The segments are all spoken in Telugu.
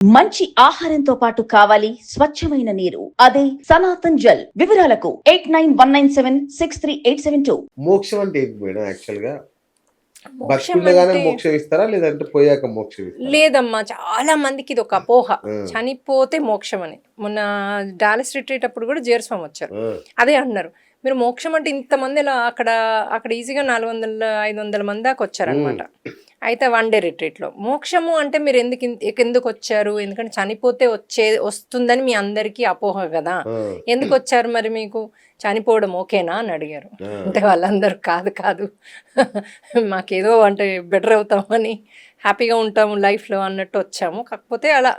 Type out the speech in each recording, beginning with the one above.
మంచి ఆహారంతో పాటు కావాలి స్వచ్ఛమైన నీరు. అదే సనాతన్ జల్. వివరాలకు eight nine one nine seven six three eight seven two. మోక్షం అంటే ఏంటి మేడం యాక్చువల్గా మోక్షం బతుకుండగానే అంటే- మోక్షం ఇస్తారా? లేదంటే పోయాక మోక్షం ఇస్తారా? లేదమ్మా చాలా మందికి ఇది ఒక అపోహ. చనిపోతే మోక్షం అని. మొన్న డాలస్ రిట్రీట్ అప్పుడు కూడా జీరస్వామి వచ్చారు. అదే అన్నారు మీరు మోక్షం అంటే ఇంతమంది ఇలా అక్కడ అక్కడ ఈజీగా నాలుగు వందల ఐదు వందల మంది దాకా వచ్చారనమాట అయితే వన్ డే రిట్రీట్లో మోక్షము అంటే మీరు ఎందుకు ఎందుకు వచ్చారు? ఎందుకంటే చనిపోతే వచ్చే వస్తుందని మీ అందరికీ అపోహ కదా. ఎందుకు వచ్చారు మరి మీకు? చనిపోవడం ఓకేనా? అని అడిగారు. అంటే వాళ్ళందరూ కాదు కాదు. మాకేదో అంటే బెటర్ అవుతామని హ్యాపీగా ఉంటాము లైఫ్లో అన్నట్టు వచ్చాము. కాకపోతే అలా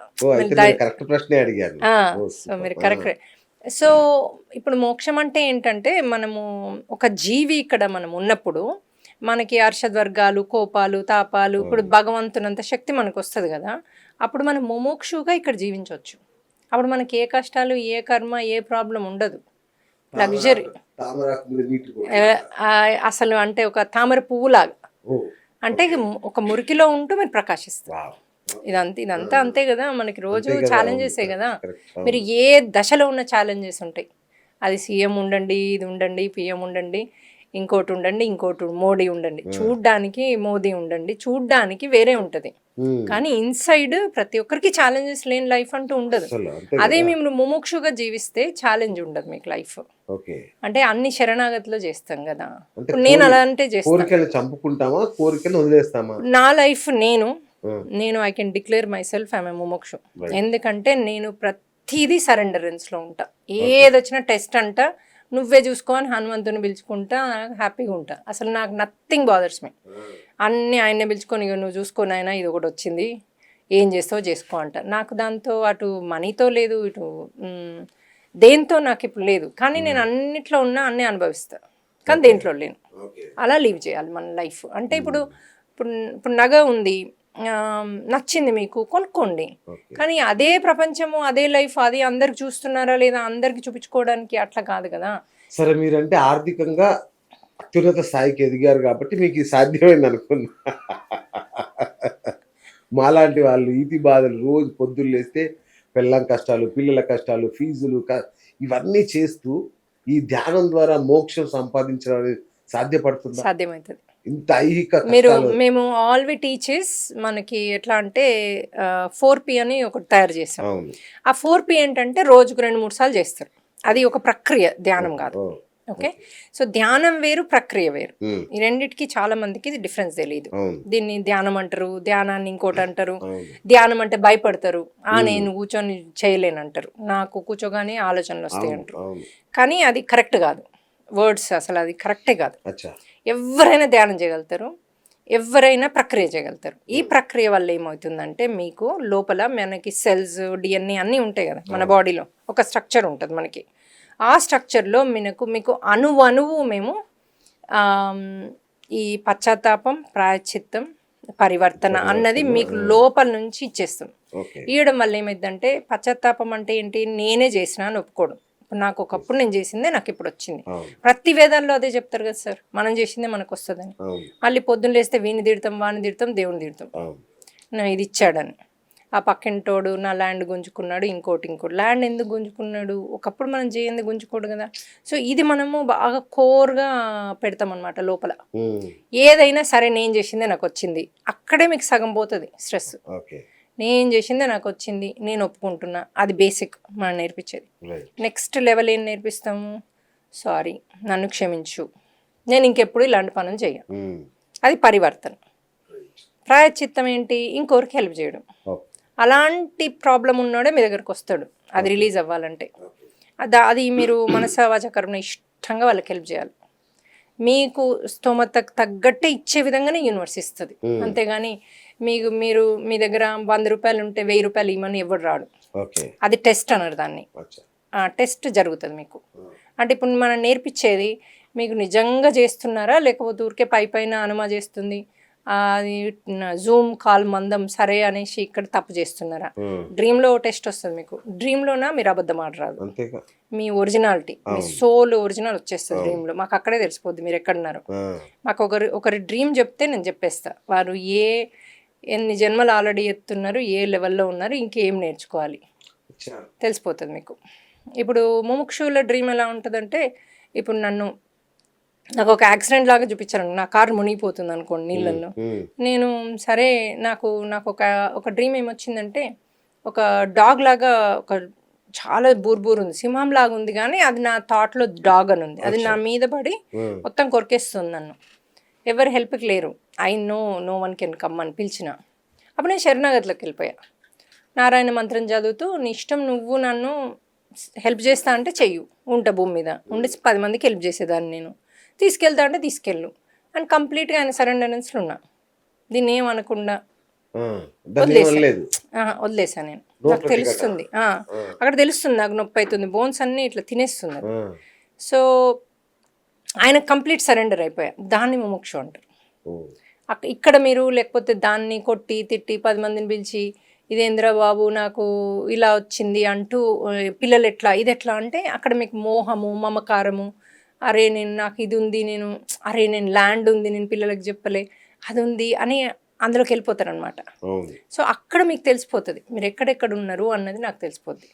సో. మీరు కరెక్ట్ సో ఇప్పుడు మోక్షం అంటే ఏంటంటే మనము ఒక జీవి ఇక్కడ మనం ఉన్నప్పుడు మనకి అర్షద్వర్గాలు కోపాలు తాపాలు ఇప్పుడు భగవంతునంత శక్తి మనకు వస్తుంది కదా. అప్పుడు మనం ముముక్షుగా ఇక్కడ జీవించవచ్చు. అప్పుడు మనకి ఏ కష్టాలు ఏ కర్మ ఏ ప్రాబ్లం ఉండదు. లగ్జరీ. అసలు అంటే ఒక తామర పువ్వులాగా. అంటే ఒక మురికిలో ఉంటూ మీరు ప్రకాశిస్తారు. ఇదంతా ఇదంతా అంతే కదా. మనకి రోజు ఛాలెంజెసే కదా. మీరు ఏ దశలో ఉన్న ఛాలెంజెస్ ఉంటాయి? అది సీఎం ఉండండి ఇది ఉండండి పిఎం ఉండండి. ఇంకోటి ఉండండి ఇంకోటి మోడీ ఉండండి. చూడ్డానికి మోదీ ఉండండి చూడ్డానికి వేరే ఉంటది. కానీ ఇన్సైడ్ ప్రతి ఒక్కరికి ఛాలెంజెస్ లేని లైఫ్ అంటూ ఉండదు. అదే? మేము ముముక్షుగా జీవిస్తే ఛాలెంజ్ ఉండదు మీకు లైఫ్. అంటే అన్ని శరణాగతిలో చేస్తాం కదా. నేను అలా అంటే చేస్తాను. చంపుకుంటామా కోరికలు వదిలేస్తామా? నా లైఫ్ నేను నేను I can declare myself I'm ముముక్షు. ఎందుకంటే నేను ప్రతిదీ సరెండరెన్స్లో ఉంటా. ఏది వచ్చినా టెస్ట్ అంట నువ్వే చూసుకో అని హనుమంతుని పిలుచుకుంటా హ్యాపీగా ఉంటా. అసలు నాకు నథింగ్ బాదర్స్ మీ అన్ని ఆయన్నే పిలుచుకొని "ఇగో నువ్వు చూసుకొని ఆయన ఇది ఒకటి వచ్చింది. ఏం చేస్తావో చేసుకో అంట. నాకు దాంతో అటు మనీతో లేదు ఇటు దేంతో నాకు ఇప్పుడు లేదు. కానీ నేను అన్నిట్లో ఉన్నా అన్నీ అనుభవిస్తా. కానీ దేంట్లో లేను. అలా లీవ్ చేయాలి మన లైఫ్. అంటే ఇప్పుడు ఇప్పుడు ఇప్పుడు నగ ఉంది. నచ్చింది మీకు కొనుక్కోండి. కానీ అదే ప్రపంచము అదే లైఫ్ అది అందరికి చూస్తున్నారా లేదా అందరికి చూపించుకోవడానికి అట్లా కాదు కదా. సరే మీరంటే ఆర్థికంగా అత్యున్నత స్థాయికి ఎదిగారు కాబట్టి మీకు ఇది సాధ్యమైంది అనుకున్నా. మాలాంటి వాళ్ళు ఈతి బాధలు రోజు పొద్దున్న లేస్తే పిల్లం కష్టాలు పిల్లల కష్టాలు ఫీజులు ఇవన్నీ చేస్తూ ఈ ధ్యానం ద్వారా మోక్షం సంపాదించడం అనేది సాధ్యపడుతుందా? సాధ్యమవుతుంది. ఇంత ఐహిక మీరు మేము ఆల్ వి టీచర్స్ మనకి ఎట్లా అంటే ఫోర్ పి అని ఒకటి తయారు అవును. ఆ ఫోర్ పి ఏంటంటే రోజుకు రెండు మూడు సార్లు చేస్తారు. అది ఒక ప్రక్రియ ధ్యానం కాదు. ఓకే? సో ధ్యానం వేరు ప్రక్రియ వేరు. ఈ రెండిటికి చాలా మందికి ఇది డిఫరెన్స్ తెలియదు దీన్ని ధ్యానం అంటారు ధ్యానాన్ని ఇంకోటి అంటారు ధ్యానం అంటే భయపడతారు. ఆ నేను కూర్చొని చేయలేను అంటారు నాకు కూర్చోగానే ఆలోచనలు వస్తాయి అంటారు. కానీ అది కరెక్ట్ కాదు. వర్డ్స్ అసలు అది కరెక్టే కాదు. ఎవరైనా ధ్యానం చేయగలుగుతారు ఎవరైనా ప్రక్రియ చేయగలుగుతారు. ఈ ప్రక్రియ వల్ల ఏమవుతుందంటే మీకు లోపల మనకి సెల్స్ డిఎన్ఏ అన్నీ ఉంటాయి కదా మన బాడీలో. ఒక స్ట్రక్చర్ ఉంటుంది మనకి. ఆ స్ట్రక్చర్లో మనకు మీకు అణువు అణువు మేము ఈ పశ్చాత్తాపం ప్రాయశ్చిత్తం పరివర్తన అన్నది మీకు లోపల నుంచి ఇచ్చేస్తాం ఇవ్వడం వల్ల ఏమైందంటే పశ్చాత్తాపం అంటే ఏంటి? నేనే చేసిన అని ఒప్పుకోవడం నాకు ఒకప్పుడు నేను చేసిందే నాకు ఇప్పుడు వచ్చింది. ప్రతి వేదాల్లో అదే చెప్తారు కదా సార్ మనం చేసిందే మనకు వస్తుందని. మళ్ళీ పొద్దున్న లేస్తే వీని తిడతాం వాని తిడతాం దేవుని తిడతాం ఇది ఇచ్చాడని. ఆ పక్కింటోడు నా ల్యాండ్ గుంజుకున్నాడు ఇంకోటి ఇంకోటి. ల్యాండ్ ఎందుకు గుంజుకున్నాడు? ఒకప్పుడు మనం చేయంది గుంజుకోడు కదా. సో ఇది మనము బాగా కోర్గా పెడతాం అనమాట లోపల ఏదైనా సరే నేను చేసిందే నాకు వచ్చింది. అక్కడే మీకు సగం పోతుంది స్ట్రెస్. నేను చేసిందే నాకు వచ్చింది నేను ఒప్పుకుంటున్నా. అది బేసిక్ మనం నేర్పించేది. నెక్స్ట్ లెవెల్ ఏం నేర్పిస్తాము సారీ నన్ను క్షమించు. నేను ఇంకెప్పుడు ఇలాంటి పనులు చేయను ఉమ్, అది పరివర్తన. ప్రాయచిత్తం ఏంటి? ఇంకొకరికి హెల్ప్ చేయడం. ఓకే అలాంటి ప్రాబ్లం ఉన్నాడే మీ దగ్గరకు వస్తాడు. అది రిలీజ్ అవ్వాలంటే. అద- అది మీరు మనస ఇష్టంగా వాళ్ళకి హెల్ప్ చేయాలి. మీకు స్తోమతకు తగ్గట్టే ఇచ్చే విధంగానే యూనివర్స్ ఇస్తుంది. అంతేగాని మీకు మీరు మీ దగ్గర వంద రూపాయలు ఉంటే వెయ్యి రూపాయలు ఇవ్వమని ఎవరు రాడు. అది టెస్ట్ అన్నారు దాన్ని. టెస్ట్ జరుగుతుంది మీకు. అంటే ఇప్పుడు మనం నేర్పించేది మీకు నిజంగా చేస్తున్నారా? లేకపోతే ఊరికే పై పైన అనుమా చేస్తుంది? జూమ్ కాల్ మందం సరే అనేసి ఇక్కడ తప్పు చేస్తున్నారా? డ్రీమ్లో టెస్ట్ వస్తుంది మీకు. డ్రీమ్లోనా మీరు అబద్ధం ఆడరాదు. మీ ఒరిజినాలిటీ మీ సోల్ ఒరిజినల్ వచ్చేస్తుంది డ్రీమ్లో మాకు అక్కడే తెలిసిపోద్ది మీరు ఎక్కడున్నారు. మాకు ఒకరి ఒకరి డ్రీమ్ చెప్తే నేను చెప్పేస్తా. వారు ఏ ఎన్ని జన్మలు ఆల్రెడీ ఎత్తున్నారు ఏ లెవెల్లో ఉన్నారు ఇంకేం నేర్చుకోవాలి. తెలిసిపోతుంది మీకు. ఇప్పుడు ముముక్షువుల డ్రీమ్ ఎలా ఉంటుందంటే ఇప్పుడు నన్ను నాకు ఒక యాక్సిడెంట్ లాగా చూపించారు. నా కారు మునిగిపోతుంది అనుకోండి నీళ్ళల్లో. నేను సరే నాకు నాకు ఒక ఒక డ్రీమ్ ఏమొచ్చిందంటే ఒక డాగ్ లాగా ఒక చాలా బూర్బూర్ ఉంది. సింహం లాగా ఉంది కానీ అది నా థాట్లో డాగ్ అని ఉంది. అది నా మీద పడి మొత్తం కొరికేస్తుంది నన్ను. ఎవరు హెల్ప్కి లేరు. I know no one can come అని పిలిచిన. అప్పుడు నేను శరణాగతిలోకి వెళ్ళిపోయా. నారాయణ మంత్రం చదువుతూ నీ ఇష్టం నువ్వు నన్ను హెల్ప్ చేస్తా అంటే చెయ్యు. ఉంటా భూమి మీద. ఉండి పది మందికి హెల్ప్ చేసేదాన్ని నేను. తీసుకెళ్తా అంటే తీసుకెళ్ళు. అండ్ కంప్లీట్గా ఆయన సరెండరెన్స్లో ఉన్నా. దీన్ని ఏమనకుండా వదిలేసా. నేను. నాకు. తెలుస్తుంది. అక్కడ తెలుస్తుంది నాకు నొప్పి అవుతుంది. బోన్స్ అన్నీ ఇట్లా తినేస్తుంది. సో ఆయన కంప్లీట్ సరెండర్ అయిపోయా. దాన్ని ముముక్షు అంటారు. ఇక్కడ మీరు లేకపోతే దాన్ని కొట్టి తిట్టి పది మందిని పిలిచి ఇదేంద్రా బాబు నాకు ఇలా వచ్చింది అంటూ పిల్లలు ఎట్లా? ఇది ఎట్లా? అంటే అక్కడ మీకు మోహము మమకారము అరే నేను నాకు ఇది ఉంది నేను అరే నేను ల్యాండ్ ఉంది నేను పిల్లలకు చెప్పలే అది ఉంది అని అందులోకి వెళ్ళిపోతారు అనమాట అవును. సో అక్కడ మీకు తెలిసిపోతుంది మీరు ఎక్కడెక్కడ ఉన్నారు అన్నది నాకు తెలిసిపోద్ది.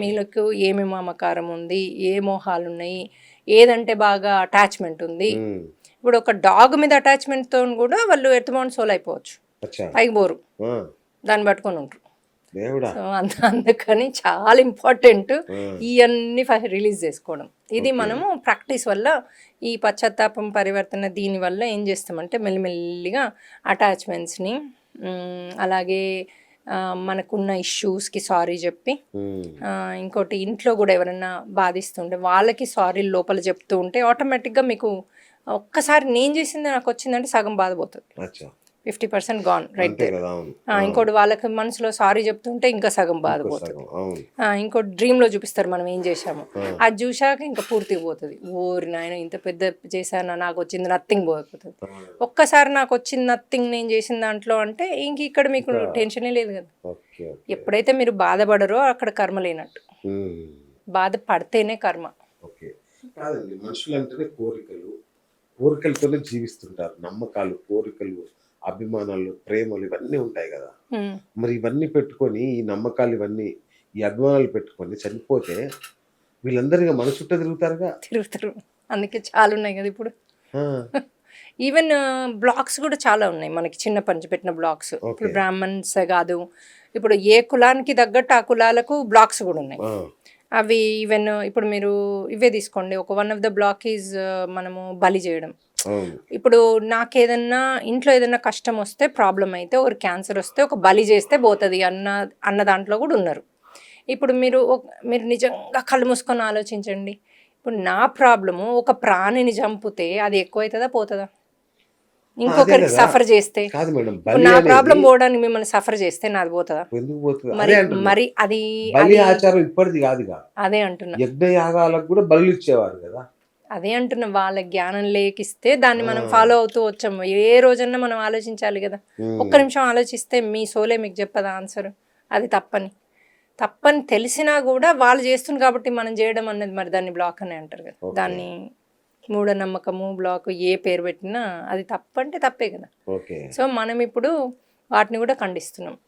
మీలకు ఏమేమి మమకారం ఉంది ఏ మోహాలు ఉన్నాయి ఏదంటే బాగా అటాచ్మెంట్ ఉంది. ఇప్పుడు ఒక డాగ్ మీద అటాచ్మెంట్తో కూడా వాళ్ళు ఎర్తమౌంట్ సోల్ అయిపోవచ్చు. పైకి ఆ, దాన్ని పట్టుకొని ఉంటారు. సో అంద అందుకని చాలా ఇంపార్టెంట్ ఇవన్నీ రిలీజ్ చేసుకోవడం. ఇది మనము ప్రాక్టీస్ వల్ల ఈ పశ్చాత్తాపం పరివర్తన దీని వల్ల ఏం చేస్తామంటే మెల్లిమెల్లిగా అటాచ్మెంట్స్ని అలాగే మనకున్న ఇష్యూస్కి సారీ చెప్పి ఇంకోటి ఇంట్లో కూడా ఎవరైనా బాధిస్తుంటే వాళ్ళకి సారీ లోపల చెప్తూ ఉంటే ఆటోమేటిక్గా మీకు ఒక్కసారి నేను చేసింది నాకు వచ్చిందంటే సగం బాధపోతుంది ఫిఫ్టీ పర్సెంట్ గాన్ రైట్ ఇంకోటి వాళ్ళకి మనసులో సారీ చెప్తుంటే ఇంకా సగం బాధపోతుంది. ఇంకోటి డ్రీమ్లో చూపిస్తారు మనం ఏం చేశాము. అది చూశాక ఇంకా పూర్తిగా పోతుంది. ఓరి నాయన ఇంత పెద్ద చేశాను? నాకు వచ్చింది నథింగ్ పోతుంది ఒక్కసారి నాకు వచ్చింది నథింగ్ నేను చేసిన దాంట్లో అంటే ఇంక ఇక్కడ మీకు టెన్షనే లేదు కదా. ఎప్పుడైతే మీరు బాధపడరో అక్కడ కర్మ లేనట్టు. ఉమ్, బాధపడితేనే కర్మ. కాదండి మనుషులు అంటేనే కోరికలు. కోరికలతోనే జీవిస్తుంటారు. నమ్మకాలు కోరికలు. అభిమానాలు ప్రేమలు ఇవన్నీ ఉంటాయి కదా. మరి ఇవన్నీ పెట్టుకొని ఈ నమ్మకాలు ఇవన్నీ ఈ అభిమానాలు పెట్టుకొని చనిపోతే వీళ్ళందరిగా మన చుట్టూ తిరుగుతారుగా? తిరుగుతారు. అందుకే చాలా ఉన్నాయి కదా ఇప్పుడు. ఈవెన్ బ్లాక్స్ కూడా చాలా ఉన్నాయి మనకి చిన్న పంచి పెట్టిన బ్లాక్స్ ఇప్పుడు బ్రాహ్మణ్స్ కాదు ఇప్పుడు ఏ కులానికి తగ్గట్టు ఆ కులాలకు బ్లాక్స్ కూడా ఉన్నాయి. అవి ఈవెన్ ఇప్పుడు మీరు ఇవే తీసుకోండి. ఒక one of the black is మనము బలి చేయడం. ఇప్పుడు నాకేదన్నా ఇంట్లో ఏదైనా కష్టం వస్తే ప్రాబ్లం అయితే ఒక క్యాన్సర్ వస్తే ఒక బలి చేస్తే పోతుంది అన్న అన్న దాంట్లో కూడా ఉన్నారు. ఇప్పుడు మీరు మీరు నిజంగా కళ్ళు మూసుకొని ఆలోచించండి. ఇప్పుడు నా ప్రాబ్లము ఒక ప్రాణిని చంపితే అది ఎక్కువ అవుతుందా పోతుందా ఇంకొకరికి కదా. సఫర్ చేస్తే కాదు నా ప్రాబ్లం పోవడానికి మిమ్మల్ని సఫర్ చేస్తే నాది పోతుందా? మరి మరి అది ఆచారం ఇప్పటిది కాదుగా. అదే అంటున్నా. యజ్ఞ యాగాలకు కూడా బలు ఇచ్చేవారు కదా. అదే అంటున్నా వాళ్ళ జ్ఞానం లేకిస్తే దాన్ని మనం ఫాలో అవుతూ వచ్చాము. ఏ రోజన్నా మనం ఆలోచించాలి కదా. ఒక్క నిమిషం ఆలోచిస్తే మీ సోలే మీకు చెప్పదా ఆన్సర్ అది తప్పని. తప్పని తెలిసినా కూడా వాళ్ళు చేస్తుంది కాబట్టి మనం చేయడం అన్నది మరి దాన్ని బ్లాక్ అని అంటారు కదా. దాన్ని మూఢనమ్మకము బ్లాక్ ఏ పేరు పెట్టినా అది తప్పంటే తప్పే కదా. సో మనం ఇప్పుడు వాటిని కూడా ఖండిస్తున్నాం.